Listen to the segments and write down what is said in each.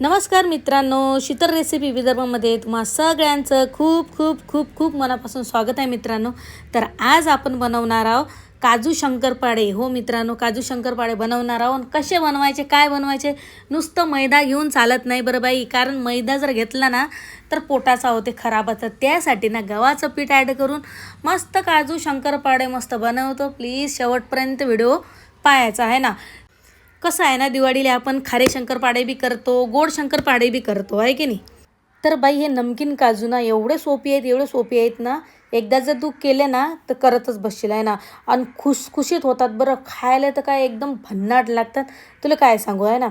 नमस्कार मित्रांनो शीतल रेसिपी विदर्भामध्ये तुम्हा सगळ्यांचं खूप खूप खूप खूप मनापासून स्वागत आहे मित्रांनो. तर आज आपण बनवणार आहोत काजू शंकरपाडे हो मित्रांनो काजू शंकरपाडे बनवणार आहोत. कसे बनवायचे काय बनवायचे नुसतं मैदा घेऊन चालत नाही बरं बाई. कारण मैदा जर घेतला ना तर पोटाचा होते खराब. होतं त्यासाठी ना गव्हाचं पीठ ॲड करून मस्त काजू शंकरपाडे मस्त बनवतो. प्लीज शेवटपर्यंत व्हिडिओ पाहायचा आहे ना. कसं आहे ना दिवाळीला आपण खारे शंकरपाडे बी करतो गोड शंकरपाडे बी करतो आहे की नाही? तर बाई हे नमकीन काजू ना एवढे सोपी आहेत एवढे सोपी आहेत ना एकदा जर तू केले ना तर करतच बसशील आहे ना? आणि खुशखुशीत होतात बरं खायला तर काय एकदम भन्नाट लागतात. तुला काय सांगू आहे ना?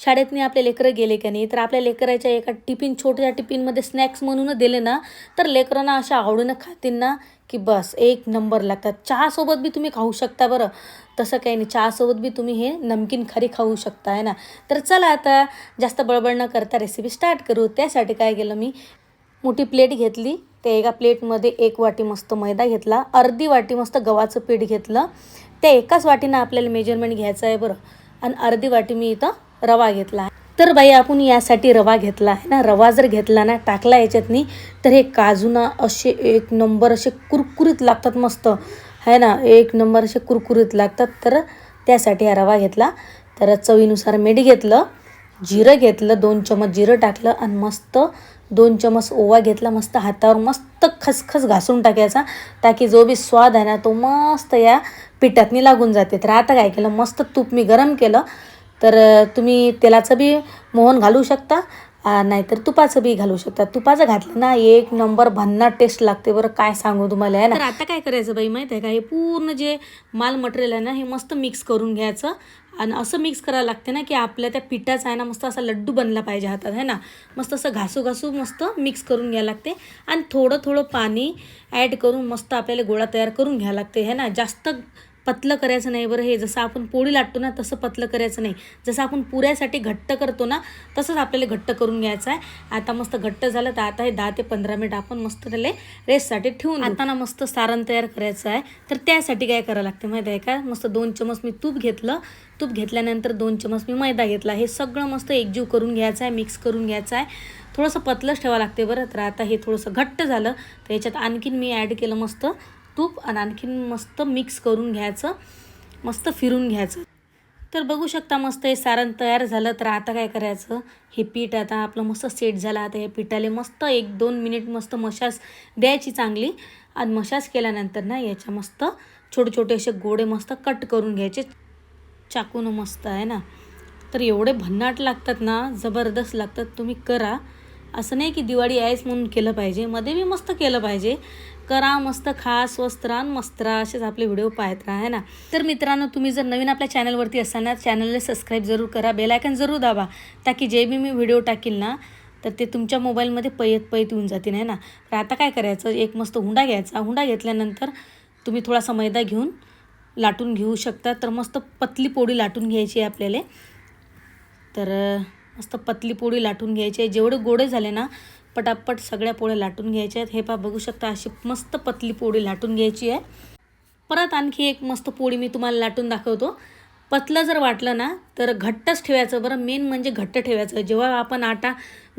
शाळेतनी आपले लेकरं गेले का नाही? तर आपल्या लेकराच्या एका टिफिन छोट्या टिफिनमध्ये स्नॅक्स म्हणून दिले ना तर लेकरांना अशा आवडीनं खातील ना की बस एक नंबर लागतात. चहासोबत बी तुम्ही खाऊ शकता बरं. तसं काही नाही. चहासोबत बी तुम्ही हे नमकीन खरी खाऊ शकता आहे ना? तर चला आता जास्त बळबळ न करता रेसिपी स्टार्ट करू. त्यासाठी काय केलं मी? मोठी प्लेट घेतली. त्या एका प्लेटमध्ये एक वाटी मस्त मैदा घेतला. अर्धी वाटी मस्त गव्हाचं पीठ घेतलं. त्या एकाच वाटीनं आपल्याला मेजरमेंट घ्यायचं आहे बरं. आणि अर्धी वाटी मी इथं रवा घेतला तर बाई आपण यासाठी रवा घेतला आहे ना? रवा जर घेतला ना टाकला याच्यातनी तर हे काजूना असे एक नंबर असे कुरकुरीत लागतात मस्त. आहे ना? एक नंबर असे कुरकुरीत लागतात. तर त्यासाठी हा रवा घेतला. तर चवीनुसार मीठ घेतलं जिरं घेतलं दोन चमच जिरं टाकलं आणि मस्त दोन चमच ओवा घेतला मस्त हातावर मस्त खसखस घासून टाकायचा ताकी जो बी स्वाद आहे ना तो मस्त या पिठातनी लागून जाते. तर आता काय केलं? मस्त तूप मी गरम केलं. तर तुम्ही तेलाचं बी मोहन घालू शकता नाहीतर तुपाचं बी घालू शकता. तुपाचं घातलं ना एक नंबर भन्नाट टेस्ट लागते बरं काय सांगू तुम्हाला आहे ना? तर आता काय करायचं बाई माहीत आहे का? हे पूर्ण जे माल मटेरियल आहे ना हे मस्त मिक्स करून घ्यायचं. आणि असं मिक्स करायला लागते ना की आपल्या त्या पिठाचा आहे ना मस्त असा लड्डू बनला पाहिजे हातात आहे ना? मस्त असं घासू घासू मस्त मिक्स करून घ्यायला लागते. आणि थोडं थोडं पाणी ॲड करून मस्त आपल्याला गोळा तयार करून घ्यायला लागते है ना? जास्त पतलं करायचं नाही बरं हे. जसं आपण पोळी लाटतो ना तसं पतलं करायचं नाही. जसं आपण पुऱ्यासाठी घट्ट करतो ना तसंच आपल्याला घट्ट करून घ्यायचं आहे. आता मस्त घट्ट झालं तर आता हे दहा ते पंधरा मिनिट आपण मस्त त्याला रेस्टसाठी ठेवून आता ना मस्त सारण तयार करायचं आहे. तर त्यासाठी काय करावं लागते माहिती आहे का? मस्त दोन चमच मी तूप घेतलं. तूप घेतल्यानंतर दोन चमच मी मैदा घेतला. हे सगळं मस्त एकजीव करून घ्यायचं आहे मिक्स करून घ्यायचं आहे. थोडंसं पतलंच ठेवावं लागते बरं. तर आता हे थोडंसं घट्ट झालं. तर याच्यात आणखीन मी ॲड केलं मस्त तूप आणि आणखीन मस्त मिक्स करून घ्यायचं मस्त फिरून घ्यायचं. तर बघू शकता मस्त हे सारण तयार झालं तर आता काय करायचं? हे पीठ आता आपलं मस्त सेट झालं आता हे पिठाले मस्त एक दोन मिनिट मस्त मशाज द्यायची चांगली. आणि मशाज केल्यानंतर ना याच्या मस्त छोटे छोटे असे गोडे मस्त कट करून घ्यायचे. चाकून मस्त आहे ना? तर एवढे भन्नाट लागतात ना जबरदस्त लागतात तुम्ही करा. असं नाही की दिवाळी आहेच म्हणून केलं पाहिजे. मध्ये बी मस्त केलं पाहिजे. करा मस्त खा स्वस्त राहा मस्त राहा असेच आपले व्हिडिओ पाहत राहा है ना? तर मित्रांनो तुम्ही जर नवीन आपल्या चॅनलवरती असाल ना चॅनलला सबस्क्राईब जरूर करा बेलायकन जरूर दाबा ताकी जे बी मी व्हिडिओ टाकील ना तर ते तुमच्या मोबाईलमध्ये पयत पयत येऊन जातील आहे ना? तर आता काय करायचं? एक मस्त हुंडा घ्यायचा. हुंडा घेतल्यानंतर तुम्ही थोडासा मैदा घेऊन लाटून घेऊ शकता. तर मस्त पतली पोळी लाटून घ्यायची आहे आपल्याला. तर मस्त पतली पोळी लाटून घ्यायची आहे. जेवढे गोडे झाले ना पटापट सगळ्या पोळ्या लाटून घ्यायच्या आहेत. हे पा बघू शकता अशी मस्त पतली पोळी लाटून घ्यायची आहे. परत आणखी एक मस्त पोळी मी तुम्हाला लाटून दाखवतो. पतलं जर वाटलं ना तर घट्टच ठेवायचं. बरं मेन म्हणजे घट्ट ठेवायचं. जेव्हा आपण आटा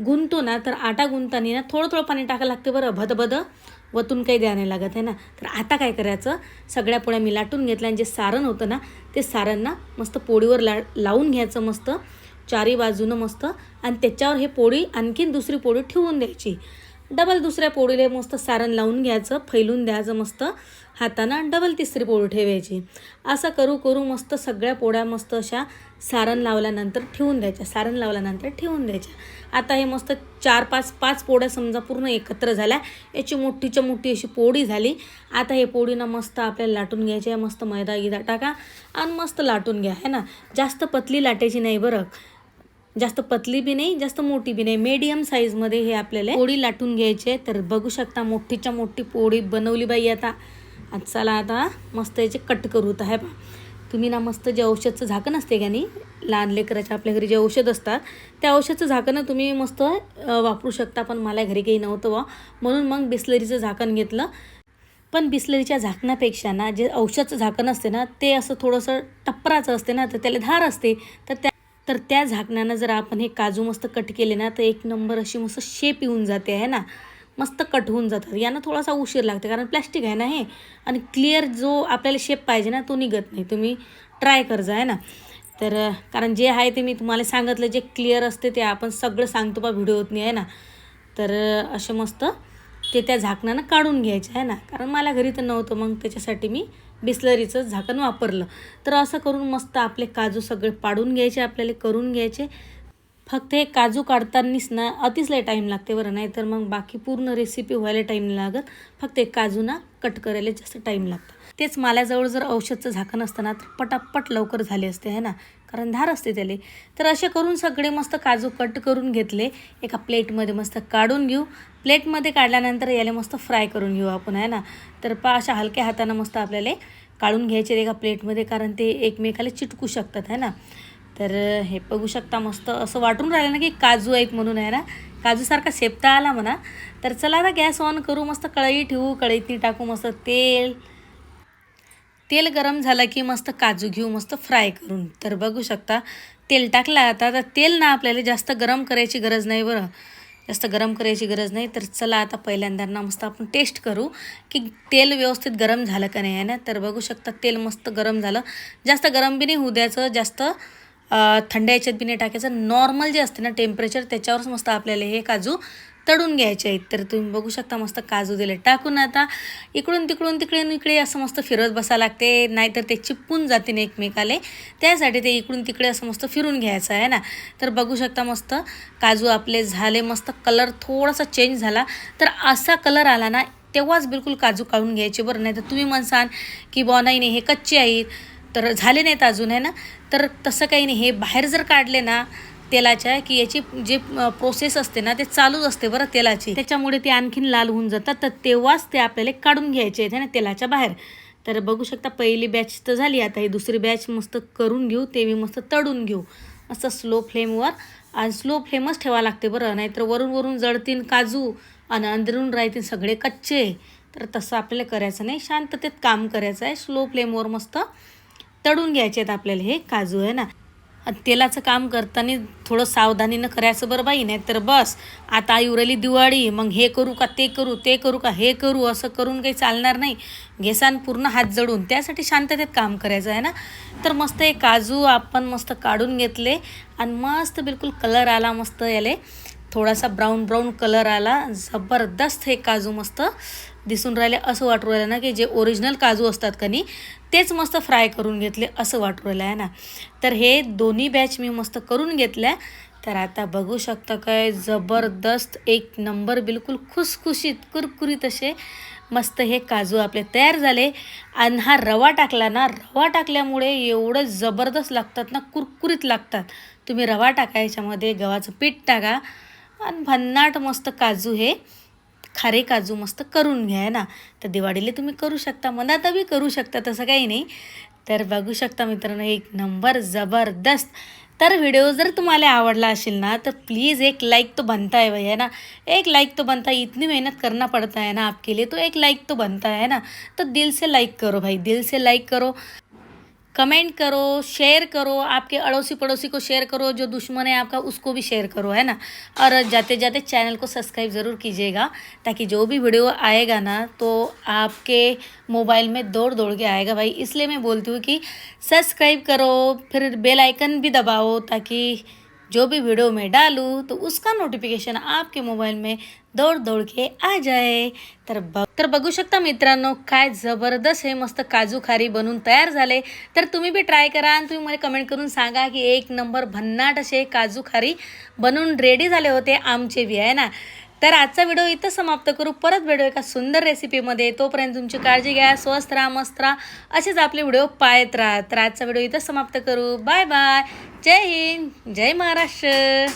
गुंतो ना तर आटा गुंतताना ना थोडं थोडं पाणी टाकायला लागते बरं. भदभद वतून काही द्या नाही लागत आहे ना? तर आता काय करायचं? सगळ्या पोळ्या मी लाटून घेतल्या आणि जे सारण होतं ना ते सारण ना मस्त पोळीवर ला लावून घ्यायचं मस्त. चारी बाजूनं मस्त. आणि त्याच्यावर हे पोळी आणखीन दुसरी पोळी ठेवून द्यायची. डबल दुसऱ्या पोळीला मस्त सारण लावून घ्यायचं फैलून द्यायचं मस्त हातानं डबल तिसरी पोळी ठेवायची. असं करू करू मस्त सगळ्या पोळ्या मस्त अशा सारण लावल्यानंतर ठेवून द्यायच्या सारण लावल्यानंतर ठेवून द्यायच्या. आता हे मस्त चार पाच पाच पोळ्या समजा पूर्ण एकत्र झाल्या याची मोठीच्या मोठी अशी पोळी झाली. आता हे पोळीनं मस्त आपल्याला लाटून घ्यायची मस्त मैदा गिदा टाका आणि मस्त लाटून घ्या है ना? जास्त पतली लाटायची नाही बरं. जास्त पतली बी नाही जास्त मोठी बी नाही. मीडियम साईजमध्ये हे आपल्याला पोळी लाटून घ्यायची आहे. तर बघू शकता मोठीच्या मोठी पोळी बनवली बाई आता. चला आता मस्त याचे कट करू. तर आहे पा तुम्ही ना मस्त जे औषधचं झाकण असते का नाही लहान लेकराच्या आपल्या घरी जे औषध असतात त्या औषधचं झाकणं तुम्ही मस्त वापरू शकता. पण मला घरी काही नव्हतं वा म्हणून मग बिस्लरीचं झाकण घेतलं. पण बिस्लरीच्या झाकणापेक्षा ना जे औषधचं झाकण असते ना ते असं थोडंसं टप्पराचं असते ना तर त्याला धार असते. तर त्या तर त्या झाकण्यानं जर आपण हे काजू मस्त कट केले ना तर एक नंबर अशी मस्त शेप येऊन जाते आहे ना? मस्त कट होऊन जातात. यानं थोडासा उशीर लागते कारण प्लॅस्टिक आहे ना हे. आणि क्लिअर जो आपल्याला शेप पाहिजे ना तो निघत नाही. तुम्ही ट्राय करजा आहे ना? तर कारण जे आहे ते मी तुम्हाला सांगितलं जे क्लिअर असते ते आपण सगळं सांगतो बा व्हिडिओतनी आहे ना? तर असे मस्त ते त्या झाकणानं काढून घ्यायचे आहे ना? कारण मला घरी तर नव्हतं मग त्याच्यासाठी मी बिस्लरीचं झाकण वापरलं. तर असं करून मस्त आपले काजू सगळे पाडून घ्यायचे आपल्याला करून घ्यायचे. फक्त हे काजू काढतानाच ना अतिच लय टाईम लागते बरं. नाही तर मग बाकी पूर्ण रेसिपी व्हायला टाईम नाही लागत. फक्त एक काजू ना कट करायला जास्त टाईम लागतं. तेच माल्याजवळ जर औषधचं झाकण असतं ना तर पटापट लवकर झाले असते है ना? कारण धार असते त्याला. तर असे करून सगळे मस्त काजू कट करून घेतले. एका प्लेटमध्ये मस्त काढून घेऊ. प्लेटमध्ये काढल्यानंतर याला मस्त फ्राय करून घेऊ आपण आहे ना? तर पा अशा हलक्या हातानं मस्त आपल्याला काढून घ्यायचे एका प्लेटमध्ये कारण ते एकमेकाला चिटकू शकतात है ना? तर हे बघू शकता मस्त असं वाटून राहिलं ना की काजू आहेत म्हणून आहे ना. काजूसारखा शेपता आला म्हणा. तर चला आता गॅस ऑन करू मस्त कढई ठेवू कळईतनी टाकू मस्त तेल. तेल गरम झालं की मस्त काजू घेऊ मस्त फ्राय करून. तर बघू शकता तेल टाकलं आता. तर तेल ना आपल्याला जास्त गरम करायची गरज नाही बरं. जास्त गरम करायची गरज नाही. तर चला आता पहिल्यांदा ना मस्त आपण टेस्ट करू की तेल व्यवस्थित गरम झालं का नाही आहे ना. तर बघू शकता तेल मस्त गरम झालं. जास्त गरम बी नाही होऊ द्यायचं जास्त थंड याच्यात बी नाही टाकायचं. नॉर्मल जे असते ना टेम्परेचर त्याच्यावरच मस्त आपल्याला हे काजू तळून घ्यायचे आहेत. तर तुम्ही बघू शकता मस्त काजू दिले. टाकून आता इकडून तिकडून तिकडे इकडे असं मस्त फिरत बसा लागते. नाहीतर ते चिपकून जाते ना एकमेकाले. त्यासाठी ते इकडून तिकडे असं मस्त फिरून घ्यायचं आहे ना. तर बघू शकता मस्त काजू आपले झाले मस्त कलर थोडासा चेंज झाला. तर असा कलर आला ना तेव्हाच बिलकुल काजू काढून घ्यायचे बरं. नाही तर तुम्ही म्हणसान की बॉ नाही नाही हे कच्चे आहेत. तर झाले नाहीत अजून आहे ना? तर तसं काही नाही. हे बाहेर जर काढले ना तेलाच्या की याची जे प्रोसेस असते ना ते चालूच असते बरं तेलाची. त्याच्यामुळे ते आणखीन लाल होऊन जातात. तर तेव्हाच ते आपल्याला काढून घ्यायचे आहेत ना तेलाच्या बाहेर. तर बघू शकता पहिली बॅच तर झाली. आता ही दुसरी बॅच मस्त करून घेऊ ते मी मस्त तळून घेऊ. असं स्लो फ्लेमवर आणि स्लो फ्लेमच ठेवा लागते बरं. नाहीतर वरून वरून जळतीन काजू आणि अंदरून राहतील सगळे कच्चे. तर तसं आपल्याला करायचं नाही. शांततेत काम करायचं आहे. स्लो फ्लेमवर मस्त तळून घ्यायचे आहेत आपल्याला हे काजू आहे ना? तेलाचं काम करताना थोडं सावधानीनं करायचं बरं बाई नाही तर बस. आता आई उरली दिवाळी मग हे करू का ते करू ते करू का हे करू असं करून काही चालणार नाही. घेसान पूर्ण हात जडून. त्यासाठी शांततेत काम करायचं आहे ना? तर मस्त हे काजू आपण मस्त काढून घेतले आणि मस्त बिलकुल कलर आला मस्त याले. थोडासा ब्राऊन ब्राऊन कलर आला. जबरदस्त हे काजू मस्त. दिसून राहिले असं वाटू राहिलं ना की जे ओरिजिनल काजू असतात का नाही तेच मस्त फ्राय करून घेतले असं वाटू राहिलं आहे ना? तर हे दोन्ही बॅच मी मस्त करून घेतल्या. तर आता बघू शकता काय जबरदस्त एक नंबर बिलकुल खुसखुशीत कुरकुरीत असे मस्त हे काजू आपले तयार झाले. आणि हा रवा टाकला ना रवा टाकल्यामुळे एवढं जबरदस्त लागतात ना कुरकुरीत लागतात. तुम्ही रवा टाका याच्यामध्ये गव्हाचं पीठ टाका. आणि भन्नाट मस्त काजू हे खारे काजू मस्त करून घ्या ना? तर दिवाळीला तुम्ही करू शकता मनात बी करू शकता तसं काही नाही. तर बघू शकता मित्रांनो एक नंबर जबरदस्त. तर व्हिडिओ जर तुम्हाला आवडला असेल ना तर प्लीज़ एक लाइक तो बनता है भैया ना? एक लाइक तो बनता है इतनी मेहनत करना पड़ता है ना आपके लिए तो एक लाइक तो बनता है ना? तो दिल से लाइक करो भाई दिल से लाइक करो. कमेंट करो, शेयर करो, आपके अड़ोसी पड़ोसी को शेयर करो, जो दुश्मन है आपका, उसको भी शेयर करो, है ना? और जाते जाते चैनल को सब्सक्राइब ज़रूर कीजिएगा, ताकि जो भी वीडियो आएगा ना तो आपके मोबाइल में दौड़ दौड़ के आएगा भाई। इसलिए मैं बोलती हूँ कि सब्सक्राइब करो, फिर बेल आइकन भी दबाओ, ताकि जो भी वीडियो मैं डालूँ तो उसका नोटिफिकेशन आपके मोबाईल में दौड दौड के आ जाए। तर बघ तर बघू शकता मित्रांनो काय जबरदस्त हे मस्त काजू खारी बनून तयार झाले. तर तुम्ही बी ट्राय करा आणि तुम्ही मला कमेंट करून सांगा की एक नंबर भन्नाट असे काजू खारी बनून रेडी झाले होते आमचे बी आहे ना? तर आजचा व्हिडिओ इथं समाप्त करू. परत भेटू एका सुंदर रेसिपीमध्ये तोपर्यंत तुमची काळजी घ्या स्वस्त राहा मस्त राहा. असेच आपले व्हिडिओ पाहत राहा. तर आजचा व्हिडिओ इथं समाप्त करू. बाय बाय जय हिंद. जय महाराष्ट्र.